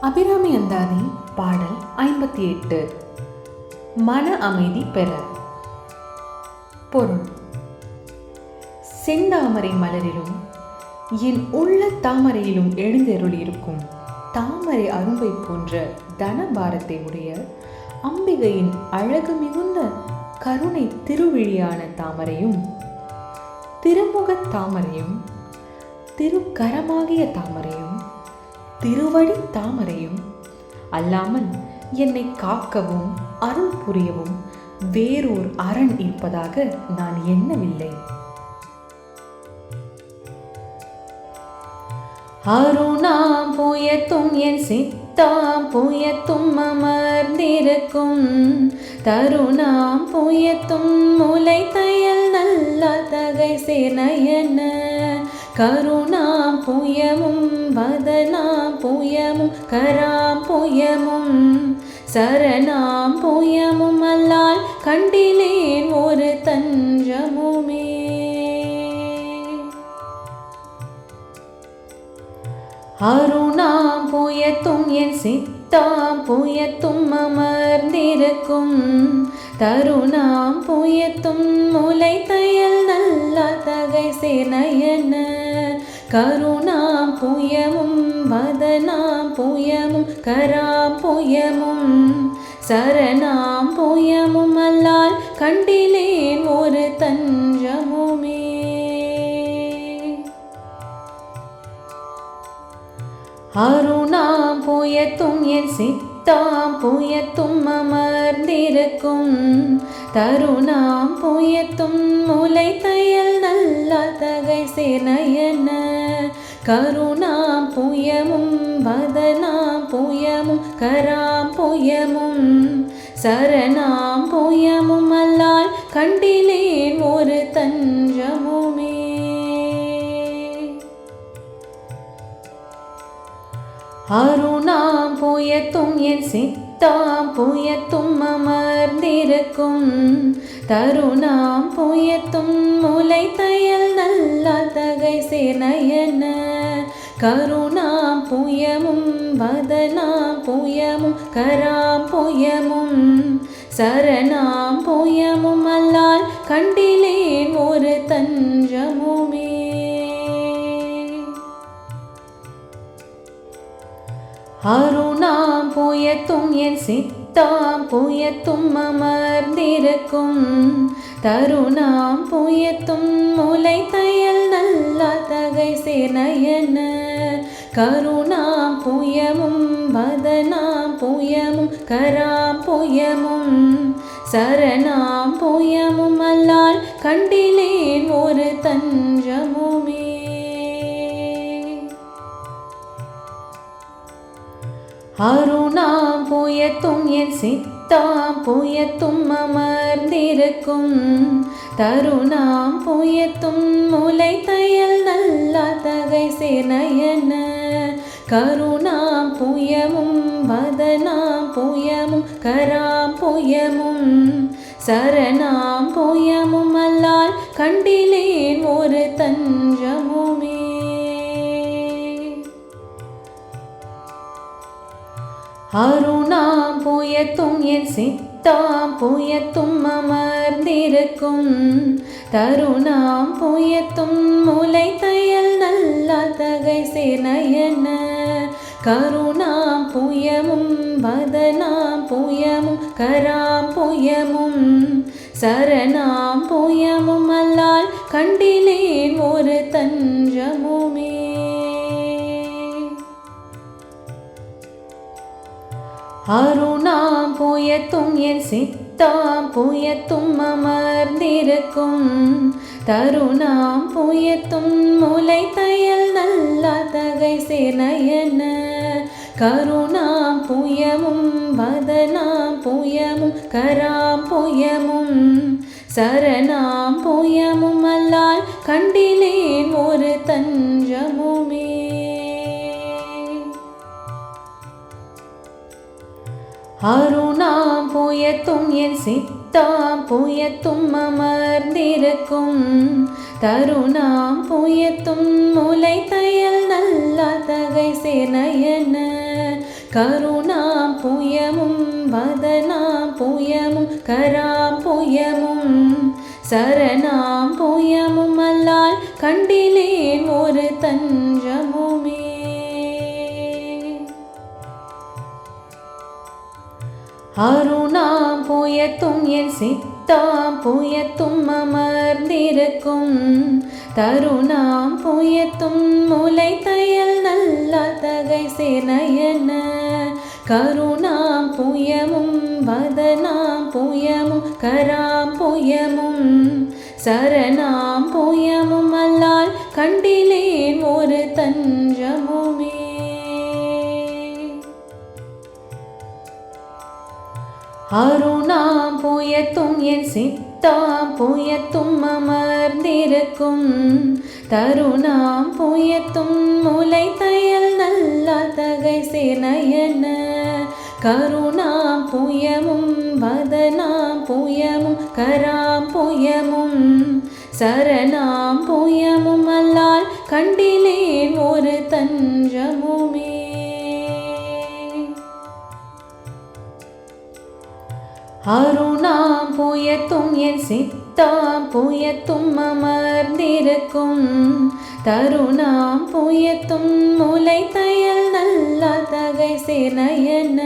அபிராமி அந்தாதி பாடல் ஐம்பத்தி எட்டு. மன அமைதி பெற. பொருள். செந்தாமரை மலரிலும் என் உள்ள தாமரையிலும் எழுந்தருளியிருக்கும் தாமரை அரும்பை போன்ற தனபாரத்தை உடைய அம்பிகையின் அழகு மிகுந்த கருணை திருவிழியான தாமரையும் திருமுகத் தாமரையும் திருக்கரமாகிய தாமரையும் திருவடி தாமரையும். அல்லாமல் என்னை காக்கவும் அருள் புரியவும் வேறோர் அரண் இருப்பதாக நான் எண்ணவில்லை. அருணாம் புயத்தும் என் சித்தாம் புயத்தும் அமர்ந்திருக்கும். தருணாம் புயத்தும் முலை தையல் நல்ல தகை சேனையன கருணாம் புயமும் வதனாம் புயமும் கராம் புயமும் சரணாம் புயமும் அல்லால் கண்டிலேன் ஒரு தஞ்சமுமே. அருணாம் புயத்தும் என் சித்தாம் புயத்தும் அமர்ந்திருக்கும். தருணாம் புயத்தும் முலை தையல் தகை சேனையன. கருணாம் புயமும் வதனாம் புயமும் கராம் புயமும் சரணாம் புயமும் அல்லால் கண்டிலேன் ஒரு தஞ்சமுமே. அருணாம் புயத்தும் என் சித்தாம் புயத்தும் அமர்ந்திருக்கும். தருணாம் புயத்தும் முலை தையல் கல்லால் தகை சேனையன கருணாம் புயமும் வதனாம் புயமும் கராம் புயமும் சரணாம் புயமும் அல்லால் கண்டிலேன் ஒரு தஞ்சமுமே. அருணாம் புயத்தும் என் சித்த தாம் புயத்தும் அமர்ந்திருக்கும். தருணாம் புயத்தும் முலை தையல் நல்ல தகை சேனையன. கருணாம் புயமும் வதனாம் புயமும் கராம் புயமும் சரணாம் புயமும் அல்லால் கண்டிலேன் ஒரு தஞ்சமுமே. அருணாம் புயத்தும் என் சித்தாம் புயத்தும் அமர்ந்திருக்கும். தருணாம் புயத்தும் முலை தையல் நல்ல தகை சேனையன கருணாம் புயமும் வதனாம் புயமும் கராம் புயமும் சரணாம் புயமும் அல்லால் கண்டிலேன் ஒரு தஞ்சமும். அருணாம் புயத்தும் என் சித்தாம் புயத்தும் அமர்ந்திருக்கும். தருணாம் புயத்தும் முலை தையல் நல்ல தகை சேனையன. கருணாம் புயமும் வதனாம் புயமும் கராம் புயமும் சரணாம் புயமும் அல்லால் கண்டிலேன் ஒரு அருணாம் புயத்தும் என் சித்தாம் புயத்தும் அமர்ந்திருக்கும். தருணாம் புயத்தும் முலை தையல் நல்ல தகை சேனையன கருணாம் புயமும் வதனாம் புயமும் கராம் புயமும் சரணாம் புயமும் அல்லால் கண்டிலே ஒரு தஞ்சமும் அருணாம் புயத்தும் என் சித்தாம் புயத்தும் அமர்ந்திருக்கும். தருணாம் புயத்தும் முலை தையல் நல்ல தகை சேனையன கருணாம் புயமும் வதனாம் புயமும் கராம் புயமும் சரணாம் புயமும் அல்லால் கண்டிலேன் ஒரு தஞ்சமுமே. அருணாம் புயத்தும் என் சித்தாம் புயத்தும் அமர்ந்திருக்கும். தருணாம் புயத்தும் முலை தையல் நல்ல தகை சேனையன. கருணாம் புயமும் வதனாம் புயமும் கராம் புயமும் சரணாம் புயமும் அல்லால் கண்டிலேன் ஒரு தஞ்சம் அருணாம் புயத்தும் என் சித்தாம் புயத்தும் அமர்ந்திருக்கும். தருணாம் புயத்தும் முலை தையல் நல்ல தகை சேனையன கருணாம் புயமும் வதனாம் புயமும் கராம் புயமும் சரணாம் புயமும் அல்லால் கண்டிலேன் ஒரு தஞ்சமும் அருணாம் புயத்தும் என் சித்தாம் புயத்தும் அமர்ந்திருக்கும். தருணாம் புயத்தும் முலை தையல் நல்ல தகை சேனையன. கருணாம் புயமும் வதனாம் புயமும் கராம் புயமும் சரணாம் புயமும் அல்லால் கண்டிலே ஒரு தஞ்சமுமே. அருணாம் புயத்தும் என் சித்தாம் புயத்தும் அமர்ந்திருக்கும். தருணாம் புயத்தும் முலை தையல் நல்ல தகை சேனையன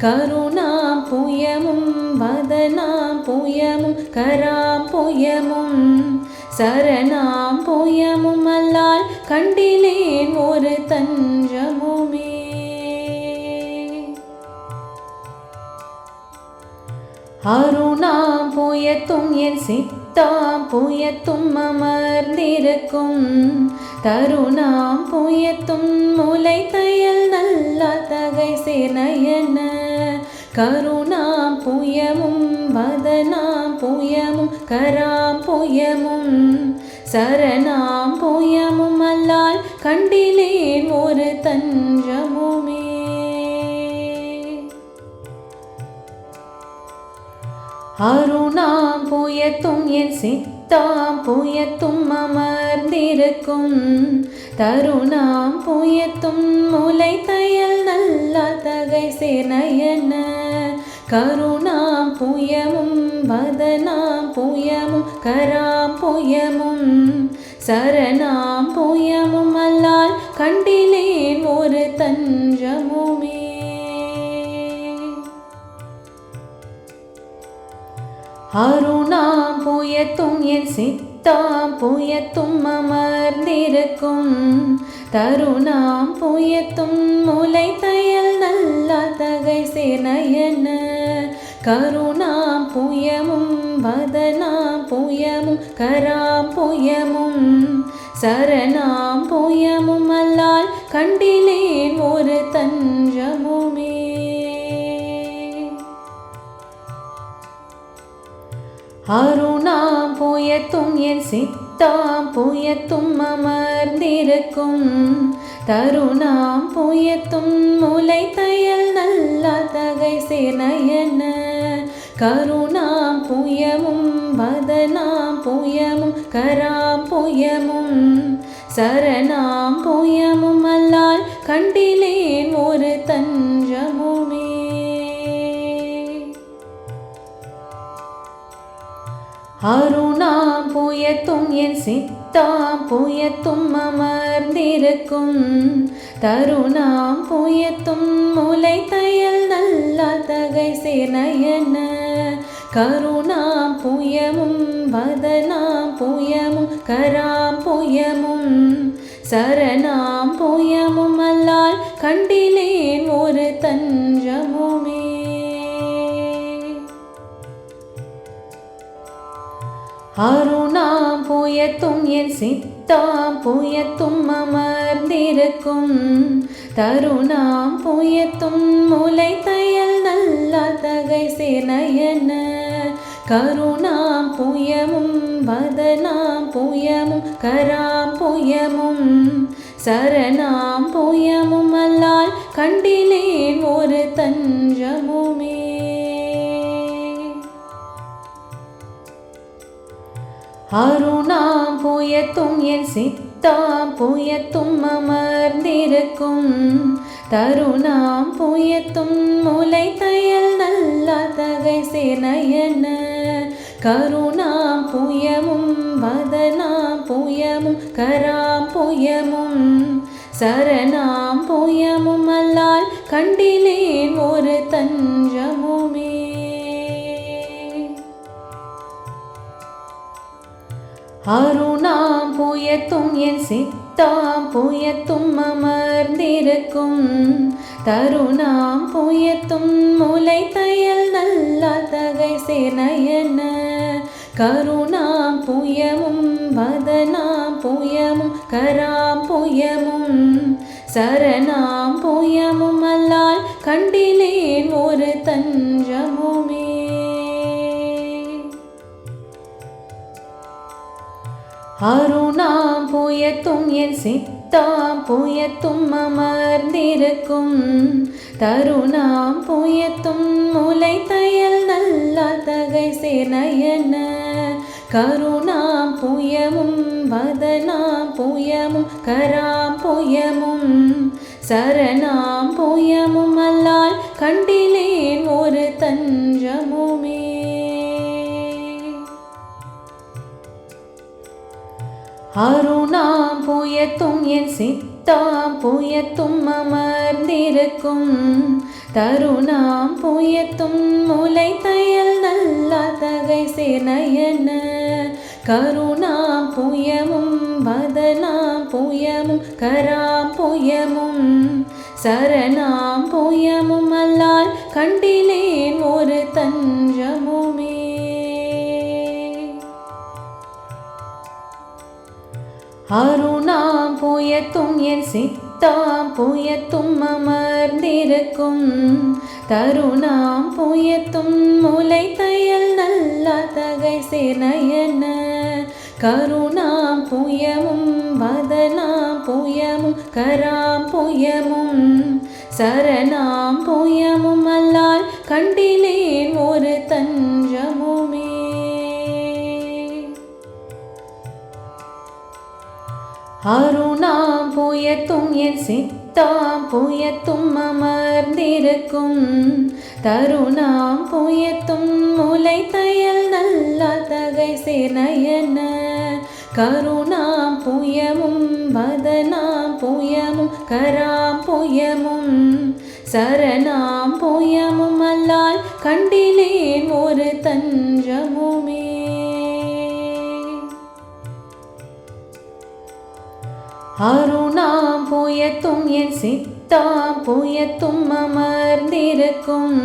கருணாம் புயமும் வதனாம் புயமும் கராம் புயமும். சரணாம் புயமும் அல்லால் கண்டிலேன் ஒரு தஞ்சமுமே. அருணாம் புயத்தும் என் சித்தாம் புயத்தும் அமர்ந்திருக்கும். தருணாம் புயத்தும் முலை தையல் நல்ல தகை சேனையன. கருணாம் புயமும் வதனாம் புயமும் கராம் புயமும் சரணாம் புயமும் அல்லால் கண்டிலேன் ஒரு தஞ்சமுமே. அருணாம் புயத்தும் என் சித்தாம் புயத்தும் அமர்ந்திருக்கும். தருணாம் புயத்தும் முலை தையல் நல்ல தகை சேனையன கருணாம் புயமும் வதனாம் புயமும் கராம் புயமும் சரணாம் புயமும் அல்லால் கண்டிலேன் ஒரு தஞ்சமுமே. அருணாம் புயத்தும் என் சித்தாம் புயத்தும் அமர்ந்திருக்கும். தருணாம் புயத்தும் முலை தையல் நல்ல தகை சேனையன. கருணாம் புயமும் வதனாம் புயமும் கராம் புயமும் சரணாம் புயமும் அல்லால் கண்டிலேன் ஒரு த அருணாம் புயத்தும் என் சித்தாம் புயத்தும் அமர்ந்திருக்கும். தருணாம் புயத்தும் முலை தையல் நல்ல தகை சேனையன கருணாம் புயமும் வதனாம் புயமும் கராம் புயமும் சரணாம் புயமும் அல்லால் கண்டிலேன் ஒரு தன் அருணாம் புயத்தும் என் சித்தாம் புயத்தும் அமர்ந்திருக்கும். தருணாம் புயத்தும் முலை தையல் நல்ல தகை சேனையன கருணாம் புயமும் வதனாம் புயமும் கராம் புயமும் சரணாம் புயமும் அல்லால் கண்டிலேன் ஒரு தன் அருணாம் புயத்தும் என் சித்தாம் புயத்தும் அமர்ந்திருக்கும். தருணாம் புயத்தும் முலை தையல் நல்ல தகை சேனையன. கருணாம் புயமும் வதனாம் புயமும் கராம் புயமும் சரணாம் புயமும் அல்லால் கண்டிலேன் ஒரு தஞ்சமுமே. அருணாம் புயத்தும் என் சித்தாம் புயத்தும் அமர்ந்திருக்கும். தருணாம் புயத்தும் முலை தையல் நல்ல தகை சேனையன கருணாம் புயமும் வதனாம் புயமும் கராம் புயமும் சரணாம் புயமும் அல்லால் கண்டிலேன் ஒரு தஞ்சமுமே. அருணாம் புயத்தும் என் சித்தாம் புயத்தும் அமர்ந்திருக்கும். தருணாம் புயத்தும் முலை தையல் நல்ல தகை சேனையன. கருணாம் புயமும் வதனாம் புயமும் கராம் புயமும் சரணாம் புயமும் அல்லால் கண்டிலேன் ஒரு தஞ்சமுமே. அருணாம் புயத்தும் என் சித்தாம் புயத்தும் அமர்ந்திருக்கும். தருணாம் புயத்தும் முலை தையல் நல்ல தகை சேனையன கருணாம் புயமும் வதனாம் புயமும் கராம் புயமும் சரணாம் புயமும் அல்லால் கண்டிலேன் ஒரு தஞ்சமுமே. அருணாம் புயத்தும் என் சித்தாம் புயத்தும் அமர்ந்திருக்கும். தருணாம் புயத்தும் முலை தையல் நல்ல தகை சேனையன. கருணாம் புயமும் வதனாம் புயமும் கராம் புயமும் சரணாம் புயமும் அல்லால் கண்டிலேன் ஒரு தஞ்சமுமே. அருணாம் புயத்தும் என் சித்தாம் புயத்தும் அமர்ந்திருக்கும். தருணாம் புயத்தும் முலை தையல் நல்ல தகை சேனையன கருணாம் புயமும் வதனாம் புயமும் கராம் புயமும் சரணாம் புயமும் அல்லால் கண்டிலேன் ஒரு தன் அருணாம் புயத்தும் என் சித்தாம் புயத்தும் அமர்ந்திருக்கும். தருணாம் புயத்தும் முலை தையல் நல்ல தகை சேனையன. கருணாம் புயமும் வதனாம் புயமும் கராம் புயமும் சரணாம் புயமும் அல்லால் கண்டிலேன் ஒரு தன் அருணாம் புயத்தும் என் சித்தாம் புயத்தும் அமர்ந்திருக்கும்.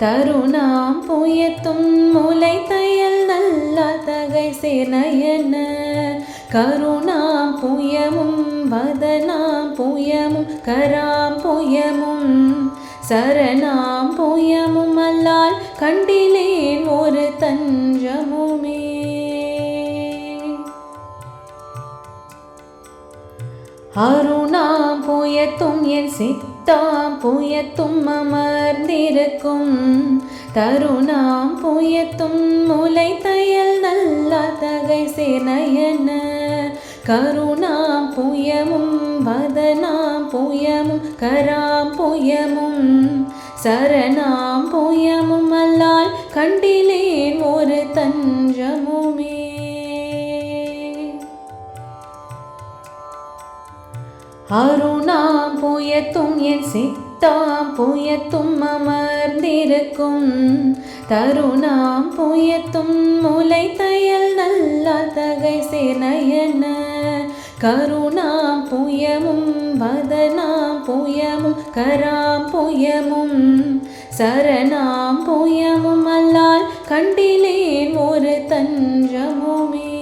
தருணாம் புயத்தும் முலை தையல் நல்ல தகை சேனையன கருணாம் புயமும் வதனாம் புயமும் கராம் புயமும் சரணாம் புயமும் அல்லால் கண்டிலேன் ஒரு தஞ்சமுமே. அருணாம் புயத்தும் என் சித்தாம் புயத்தும் அமர்ந்திருக்கும். தருணாம் புயத்தும் முலை தையல் நல்ல தகை சேனையன. கருணாம் புயமும் வதனாம் புயமும் கராம் புயமும் சரணாம் புயமும் அல்லால் கண்டிலேன் ஒரு தன் அருணாம் புயத்தும் என் சித்தாம் புயத்தும் அமர்ந்திருக்கும். தருணாம் புயத்தும் முலை தையல் நல்ல தகை சேனையன கருணாம் புயமும் வதனாம் புயமும் கராம் புயமும் சரணாம் புயமும் அல்லால் கண்டிலேன் ஒரு தஞ்சமுமே.